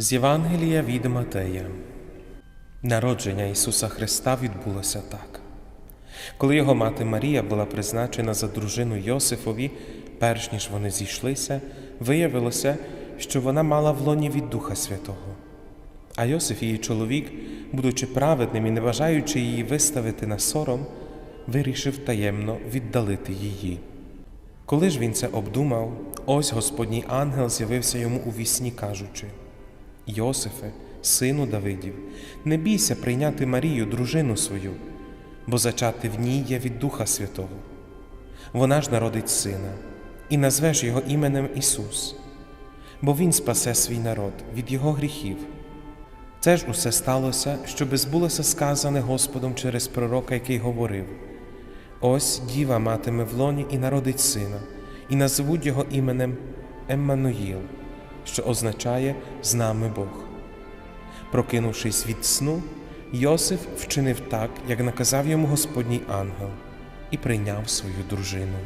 З Євангелія від Матея. Народження Ісуса Христа відбулося так. Коли його мати Марія була призначена за дружину Йосифові, перш ніж вони зійшлися, виявилося, що вона мала в лоні від Духа Святого. А Йосиф, її чоловік, будучи праведним і не бажаючи її виставити на сором, вирішив таємно віддалити її. Коли ж він це обдумав, ось Господній ангел з'явився йому у вісні, кажучи: Йосифе, сину Давидів, не бійся прийняти Марію, дружину свою, бо зачати в ній є від Духа Святого. Вона ж народить сина, і назвеш його іменем Ісус, бо Він спасе свій народ від його гріхів. Це ж усе сталося, щоби збулося сказане Господом через пророка, який говорив: Ось діва матиме в лоні і народить сина, і назвуть його іменем Еммануїл, що означає з нами Бог. Прокинувшись від сну, Йосиф вчинив так, як наказав йому Господній ангел, і прийняв свою дружину.